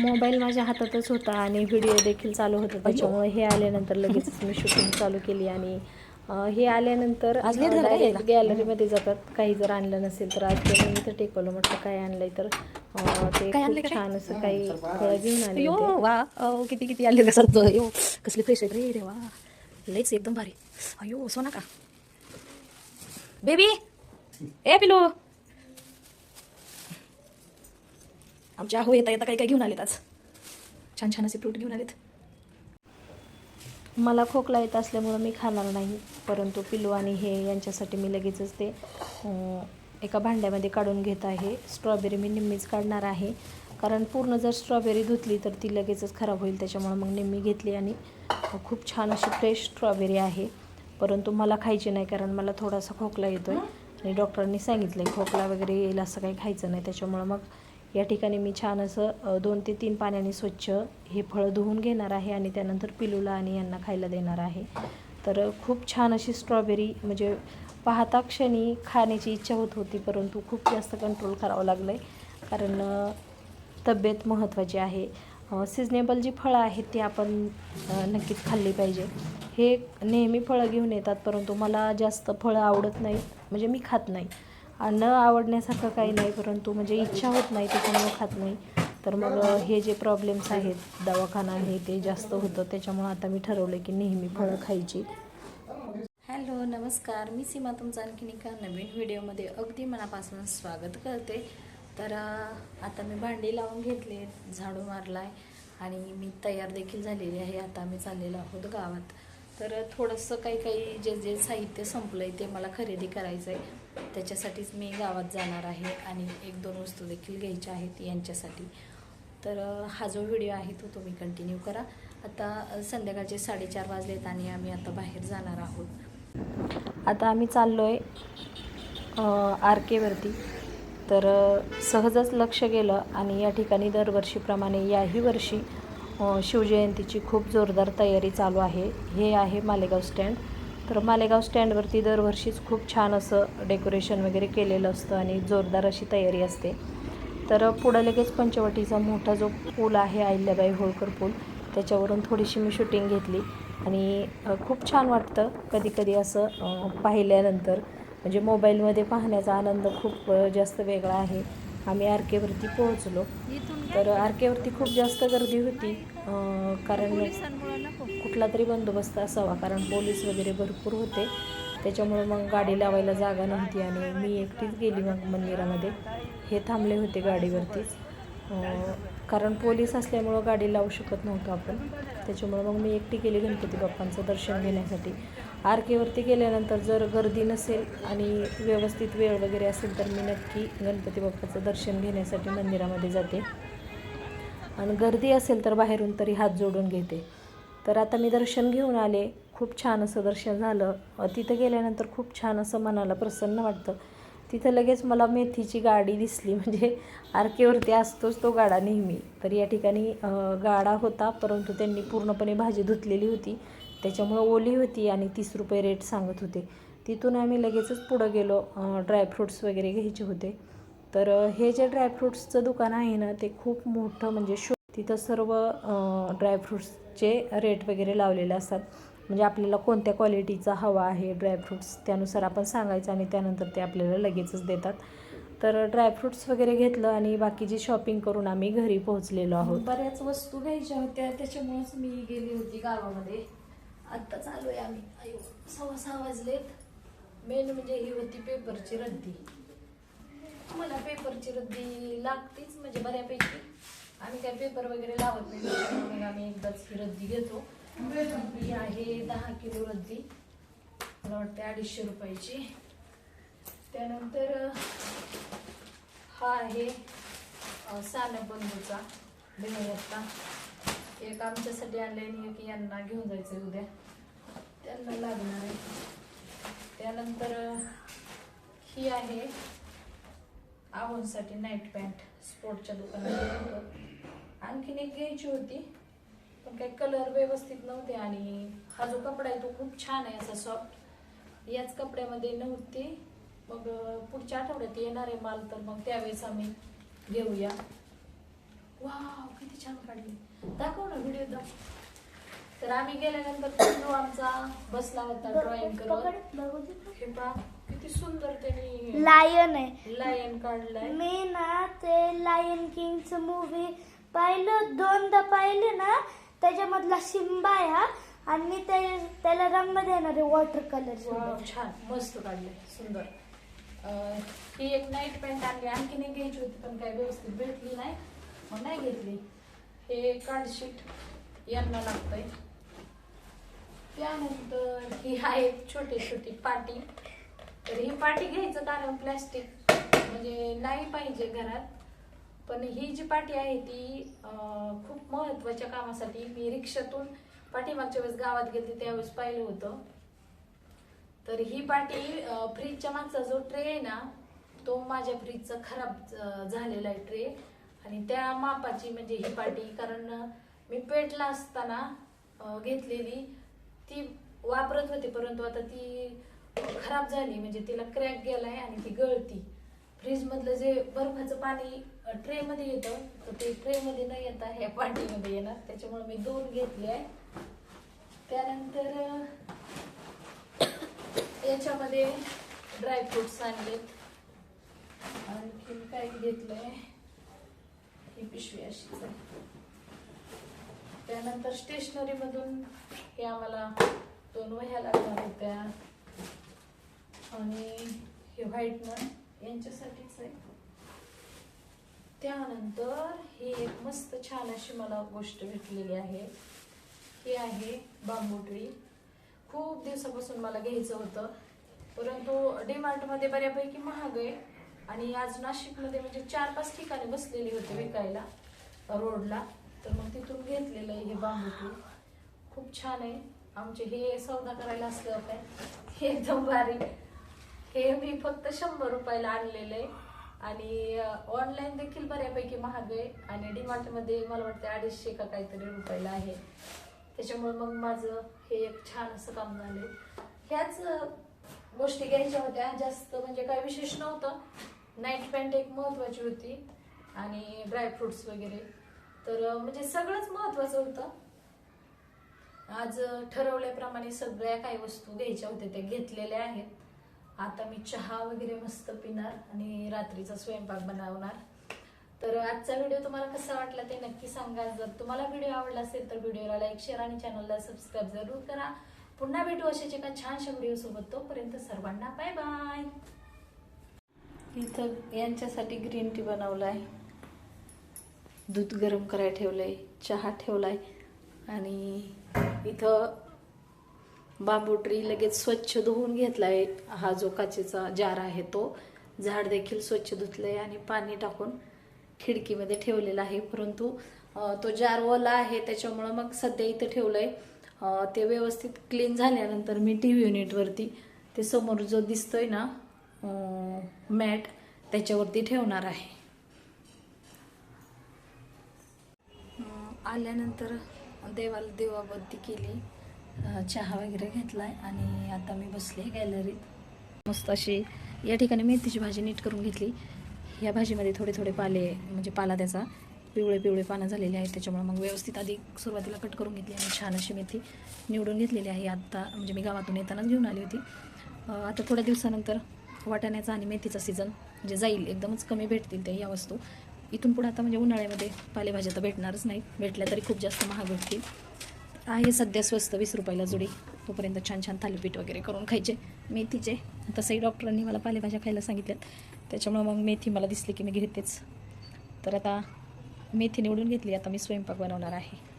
Mobile माझ्या हातातच होता आणि व्हिडिओ देखील चालू होता. त्याच्यामुळे हे आल्यानंतर लगेच मी शूटिंग चालू केली आणि हे आल्यानंतर गॅलरीमध्ये जातात. काही जर आणलं नसेल तर आज मी इथं टेकवलं. म्हटलं काय आणलंय तर ते खूप? छान असं काही फळं घेऊन आले किती किती आले यो कसली फ्रेश रे रे वा. लईच एकदम भारी. अयो सोना का? बेबी! ए पिलू! आमच्या आहो येता येता काही काही घेऊन आलेत आज. छान छान असे फ्रूट घेऊन आलेत. मला खोकला येत असल्यामुळं मी खाणार नाही परंतु पिलू आणि हे यांच्यासाठी मी लगेचच ते एका भांड्यामध्ये काढून घेत आहे. स्ट्रॉबेरी मी निम्मीच काढणार आहे. कारण पूर्ण जर स्ट्रॉबेरी धुतली तर ती लगेचच खराब होईल त्याच्यामुळं मग निम्मी घेतली आणि खूप छान अशी फ्रेश स्ट्रॉबेरी आहे. परंतु मला खायची नाही कारण मला थोडासा खोकला येतो आहे आणि डॉक्टरांनी सांगितलं आहे खोकला वगैरे येईल असं काही खायचं नाही त्याच्यामुळं मग या ठिकाणी मी छान असं दोन ते तीन पाण्याने स्वच्छ हे फळं धुवून घेणार आहे आणि त्यानंतर पिलूला आणि यांना खायला देणार आहे. तर खूप छान अशी स्ट्रॉबेरी म्हणजे पाहता क्षणी खाण्याची इच्छा होत होती परंतु खूप जास्त कंट्रोल करावं लागलं आहे कारण तब्येत महत्त्वाची आहे. सिजनेबल जी फळं आहेत ती आपण नक्कीच खाल्ली पाहिजे. हे नेहमी फळं घेऊन येतात परंतु मला जास्त फळं आवडत नाहीत म्हणजे मी खात नाही. न आवडण्यासारखं काही नाही परंतु म्हणजे इच्छा होत नाही त्याच्यामुळे खात नाही. तर मग हे जे प्रॉब्लेम्स आहेत दवाखाना आहे ते जास्त होतं. त्याच्यामुळं आता मी ठरवलं की नेहमी फळं खायची. हॅलो नमस्कार. मी सीमा तुमचं आणखीन एका नवीन व्हिडिओमध्ये अगदी मनापासून स्वागत करते. तर आता मी भांडी लावून घेतले झाडू मारला आहे आणि मी तयार देखील झालेली आहे. आता आम्ही चाललेलो आहोत गावात. तर थोडंसं काही काही जे जे साहित्य संपलं आहे ते मला खरेदी करायचं आहे त्याच्यासाठीच मी गावात जाणार आहे आणि एक दोन वस्तू देखील घ्यायच्या आहेत यांच्यासाठी. तर हा जो व्हिडिओ आहे तो तुम्ही कंटिन्यू करा. आता संध्याकाळचे साडेचार वाजलेत आणि आम्ही आता बाहेर जाणार आहोत. आता आम्ही चाललो आहे आर केवरती तर सहजच लक्ष गेलं आणि या ठिकाणी दरवर्षीप्रमाणे याही वर्षी शिवजयंतीची खूप जोरदार तयारी चालू आहे. हे आहे मालेगाव स्टँड. तर मालेगाव स्टँडवरती दरवर्षीच खूप छान असं डेकोरेशन वगैरे केलेलं असतं आणि जोरदार अशी तयारी असते. तर पुढं लगेच पंचवटीचा मोठा जो पूल आहे अहिल्याबाई होळकर पूल त्याच्यावरून थोडीशी मी शूटिंग घेतली आणि खूप छान वाटतं कधी कधी असं पाहिल्यानंतर. म्हणजे मोबाईलमध्ये पाहण्याचा आनंद खूप जास्त वेगळा आहे. आम्ही आर केवरती पोहोचलो. तर आर केवरती खूप जास्त गर्दी होती. कारण कुठला तरी बंदोबस्त असावा कारण पोलीस वगैरे भरपूर होते. त्याच्यामुळे मग गाडी लावायला जागा नव्हती आणि मी एकटीच गेली मग मंदिरामध्ये. हे थांबले होते गाडीवरतीच. कारण पोलीस असल्यामुळं गाडी लावू शकत नव्हतो आपण. त्याच्यामुळं मग मी एकटी गेली गणपती बाप्पांचं दर्शन घेण्यासाठी. आर केवरती गेल्यानंतर जर गर्दी नसेल आणि व्यवस्थित वेळ वगैरे असेल तर मी नक्की गणपती बाप्पाचं दर्शन घेण्यासाठी मंदिरामध्ये जाते. आणि गर्दी असेल तर बाहेरून तरी हात जोडून घेते. तर आता मी दर्शन घेऊन आले. खूप छान असं दर्शन झालं. तिथं गेल्यानंतर खूप छान असं मनाला प्रसन्न वाटतं. तिथं लगेच मला मेथीची गाडी दिसली. म्हणजे आरकेवरती असतोच तो गाडा नेहमी. तर या ठिकाणी गाडा होता परंतु त्यांनी पूर्णपणे भाजी धुतलेली होती. त्याच्यामुळं ओली होती आणि तीस रुपये रेट सांगत होते. तिथून आम्ही लगेचच पुढं गेलो. ड्रायफ्रूट्स वगैरे घ्यायचे होते. तर हे जे ड्रायफ्रूट्सचं दुकान आहे ना ते खूप मोठं म्हणजे शो तिथं सर्व ड्रायफ्रूट्सचे रेट वगैरे लावलेले असतात. म्हणजे आपल्याला कोणत्या क्वालिटीचा हवा आहे ड्रायफ्रूट्स त्यानुसार आपण सांगायचं आणि त्यानंतर ते आपल्याला लगेचच देतात. तर ड्रायफ्रूट्स वगैरे घेतलं आणि बाकीची शॉपिंग करून आम्ही घरी पोहोचलेलो आहोत. बऱ्याच वस्तू घ्यायच्या होत्या. त्याच्यामुळेच मी गेली होती गावामध्ये. आत्ता चालू आहे आम्ही. सहा सव्वा सहा वाजलेत. मेन म्हणजे ही होती पेपरची रद्दी. मला पेपरची रद्दी लागतेच म्हणजे बऱ्यापैकी. आम्ही काय पेपर वगैरे लावत नाही मग आम्ही एकदाच ही रद्दी घेतो. ही आहे दहा किलो रद्दी. मला वाटते अडीचशे रुपयाची. त्यानंतर हा आहे अं, सानबंधूचा बिनयत्ता एक आमच्यासाठी आणलं आणि एक यांना घेऊन जायचं आहे उद्या. त्यांना लागणार आहे. त्यानंतर ही आहे आवनसाठी नाईट पॅन्ट स्पोर्टच्या दुकानात आणखीन एक घ्यायची होती पण काही कलर व्यवस्थित नव्हते आणि हा जो कपडा आहे तो खूप छान आहे असा सॉफ्ट याच कपड्यामध्ये नव्हती. मग पुढच्या आठवड्यात येणार आहे माल तर मग त्यावेळेस आम्ही घेऊया. वाव किती छान काढली. दाखव ना व्हिडिओ दाखव तर आम्ही गेल्यानंतर आमचा बसला होता ड्रॉइंग करत हे पहा. किती सुंदर त्यांनी लायन आहे. लायन काढलाय. मी ना ते लायन किंगच मूवी पाहिलं दोनदा पाहिले ना त्याच्यामधला शिंबा आहे हा आणि मी ते त्याला रंग देणार आहे वॉटर कलर वाव, छान मस्त काढलंय सुंदर. अं, ही एक नाईट पॅन्ट आणली आणखीन एक घ्यायची होती पण काय व्यवस्थित भेटली नाही. मग नाही घेतली. हे कार्डशीट यांना लागतंय. त्यानंतर ही आहे छोटी छोटी पाटी. तर ही पाटी घ्यायचं कारण प्लॅस्टिक म्हणजे नाही पाहिजे घरात. पण ही जी पाटी आहे ती खूप महत्त्वाच्या कामासाठी मी रिक्षातून पाठीमागच्या वेळेस गावात गेली त्यावेळेस पाहिलं होतं. तर ही पाटी फ्रीजच्या मागचा जो ट्रे आहे ना तो माझ्या फ्रीजचा खराब झालेला आहे ट्रे आणि त्या मापाची म्हणजे ही पाटी कारण मी पेटला असताना घेतलेली ती वापरत होते परंतु आता ती खराब झाली म्हणजे तिला क्रॅक गेलाय आणि ती गळती. फ्रीज मधलं जे बर्फाचं पाणी ट्रे मध्ये येतं तर ते ट्रे मध्ये न येता ह्या पाटीमध्ये येणार. त्याच्यामुळे मी दोन घेतले आहे. त्यानंतर याच्यामध्ये ड्रायफ्रुट्स आणलेत. आणखीन काय घेतलंय? ही पिशवी अशीच आहे. त्यानंतर स्टेशनरी मधून हे आम्हाला दोन वह्या लागणार होत्या. आणि हे व्हाईटनर यांच्यासाठीच आहे. त्यानंतर ही एक मस्त छान अशी मला गोष्ट भेटलेली आहे. ही आहे बांबू ट्री खूप दिवसापासून मला घ्यायचं होतं परंतु डीमार्टमध्ये बऱ्यापैकी महाग आहे आणि आज नाशिकमध्ये म्हणजे चार पाच ठिकाणी बसलेली होती विकायला रोडला. तर मग तिथून घेतलेलं आहे हे बांबू ट्री खूप छान आहे. आमचे हे सौदा करायला असलं काय? हे एकदम भारी. हे मी फक्त शंभर रुपयाला आणलेलं आहे. आणि ऑनलाईन देखील बऱ्यापैकी महाग आहे. आणि डीमार्टमध्ये मला वाटतं अडीचशे का काहीतरी रुपयाला आहे. त्याच्यामुळे मग माझं हे एक छान असं काम झालंय. ह्याच गोष्टी घ्यायच्या होत्या. जास्त म्हणजे काय विशेष नव्हतं. नाईट पॅन्ट एक महत्वाची होती. आणि ड्रायफ्रुट्स वगैरे. तर म्हणजे सगळंच महत्वाचं होतं. आज ठरवल्याप्रमाणे सगळ्या काही वस्तू घ्यायच्या होत्या. त्या घेतलेल्या आहेत. आता मी चहा वगैरे मस्त पिणार आणि रात्रीचा स्वयंपाक बनवणार. तर आजचा व्हिडिओ तुम्हाला कसा वाटला ते नक्की सांगा. जर तुम्हाला व्हिडिओ आवडला असेल तर व्हिडिओला लाईक शेअर आणि चॅनलला सबस्क्राईब जरूर करा. पुन्हा भेटू अशाच एका छानशा व्हिडिओसोबत तोपर्यंत सर्वांना बाय बाय इथं यांच्यासाठी ग्रीन टी बनवलाय. दूध गरम करायला ठेवलंय चहा ठेवलाय आणि इथं बांबू ट्री लगेच स्वच्छ धुवून घेतलाय. हा जो काचेचा जार आहे तो. झाड देखील स्वच्छ धुतलंय आणि पाणी टाकून खिडकीमध्ये ठेवलेला आहे. परंतु तो जार ओला आहे त्याच्यामुळं मग सध्या इथं ठेवलंय. आहे ते व्यवस्थित क्लीन झाल्यानंतर मी टी व्ही युनिटवरती ते समोर जो दिसतोय ना मॅट त्याच्यावरती ठेवणार आहे. आल्यानंतर देवाला देवाबद्धी केली. चहा वगैरे घेतलाय आणि आता मी बसले गॅलरीत मस्त अशी या ठिकाणी मेथीची भाजी नीट करून घेतली. या भाजीमध्ये थोडे थोडे पाले म्हणजे पाला त्याचा पिवळे पिवळे पानं झालेले आहेत. त्याच्यामुळे मग व्यवस्थित आधी सुरुवातीला कट करून घेतली आणि छान अशी मेथी निवडून घेतलेली आहे. आत्ता म्हणजे मी गावातून येतानाच घेऊन आली होती. आता थोड्या दिवसानंतर वाटाण्याचा आणि मेथीचा सीझन म्हणजे जाईल एकदमच कमी भेटतील त्या या वस्तू. इथून पुढे आता म्हणजे उन्हाळ्यामध्ये पालेभाज्या तर भेटणारच नाही भेटल्या तरी खूप जास्त महाग भेटतील. आहे सध्या स्वस्त वीस रुपयाला जुडी. तोपर्यंत छान छान थालीपीठ वगैरे करून खायचे. मेथीचे. तसंही डॉक्टरांनी मला पालेभाज्या खायला सांगितल्यात. त्याच्यामुळं मग मेथी मला दिसली की मी घेतेच. तर आता मेथी निवडून घेतली. आता मी स्वयंपाक बनवणार आहे.